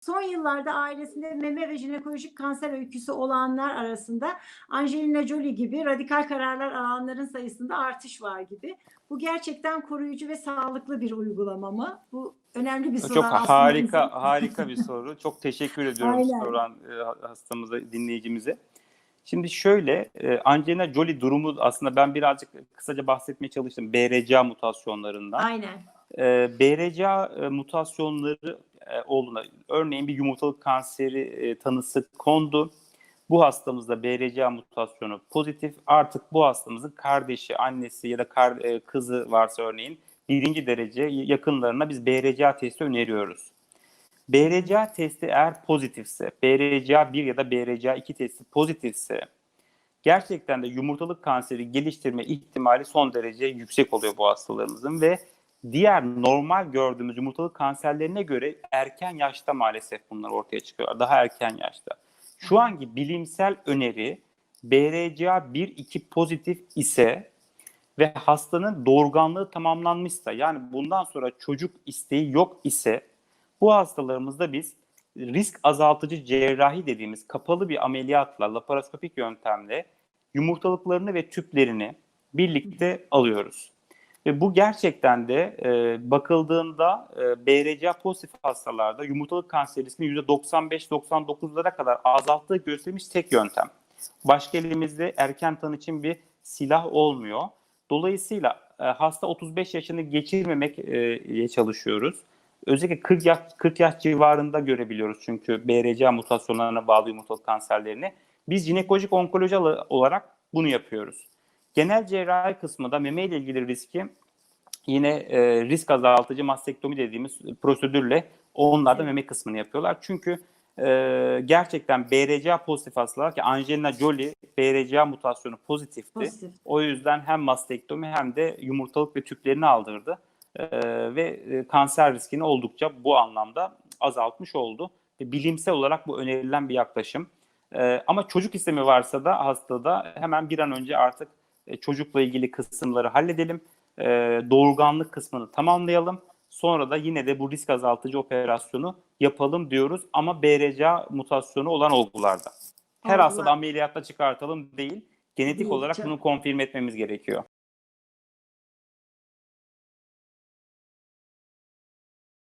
Son yıllarda ailesinde meme ve jinekolojik kanser öyküsü olanlar arasında Angelina Jolie gibi radikal kararlar alanların sayısında artış var gibi. Bu gerçekten koruyucu ve sağlıklı bir uygulama mı? Bu önemli bir soru Çok aslında. harika harika bir soru. Çok teşekkür ediyorum Aynen. soran e, hastamıza, dinleyicimize. Şimdi şöyle, e, Angelina Jolie durumu aslında ben birazcık kısaca bahsetmeye çalıştım. BRCA mutasyonlarından. Aynen. E, BRCA mutasyonları e, örneğin bir yumurtalık kanseri e, tanısı kondu. Bu hastamızda BRCA mutasyonu pozitif. Artık bu hastamızın kardeşi, annesi ya da kar, e, kızı varsa örneğin birinci derece yakınlarına biz BRCA testi öneriyoruz. BRCA testi eğer pozitifse, BRCA 1 ya da BRCA 2 testi pozitifse gerçekten de yumurtalık kanseri geliştirme ihtimali son derece yüksek oluyor bu hastalarımızın ve diğer normal gördüğümüz yumurtalık kanserlerine göre erken yaşta maalesef bunlar ortaya çıkıyor. Daha erken yaşta. Şu anki bilimsel öneri BRCA 1-2 pozitif ise ve hastanın doğurganlığı tamamlanmışsa yani bundan sonra çocuk isteği yok ise bu hastalarımızda biz risk azaltıcı cerrahi dediğimiz kapalı bir ameliyatla laparoskopik yöntemle yumurtalıklarını ve tüplerini birlikte alıyoruz. Ve bu gerçekten de e, bakıldığında e, BRCA pozitif hastalarda yumurtalık kanseri riskini %95-99'lara kadar azalttığı gösterilmiş tek yöntem. Başka elimizde erken tanı için bir silah olmuyor. Dolayısıyla e, hasta 35 yaşını geçirmemekle çalışıyoruz. Özellikle 40 yaş, 40 yaş civarında görebiliyoruz çünkü BRCA mutasyonlarına bağlı yumurtalık kanserlerini. Biz jinekolojik onkoloji olarak bunu yapıyoruz. Genel cerrahi kısmında meme ile ilgili riski yine e, risk azaltıcı mastektomi dediğimiz prosedürle onlar da meme kısmını yapıyorlar. Çünkü e, gerçekten BRCA pozitif hastalar ki Angelina Jolie BRCA mutasyonu pozitifti. Pozitif. O yüzden hem mastektomi hem de yumurtalık ve tüplerini aldırdı. Ee, ve e, kanser riskini oldukça bu anlamda azaltmış oldu. Ve bilimsel olarak bu önerilen bir yaklaşım. Ee, ama çocuk istemi varsa da hastada hemen bir an önce artık e, çocukla ilgili kısımları halledelim. Ee, doğurganlık kısmını tamamlayalım. Sonra da yine de bu risk azaltıcı operasyonu yapalım diyoruz ama BRCA mutasyonu olan olgularda. Her Allah. hastada ameliyatta çıkartalım değil, genetik olarak bunu konfirm etmemiz gerekiyor.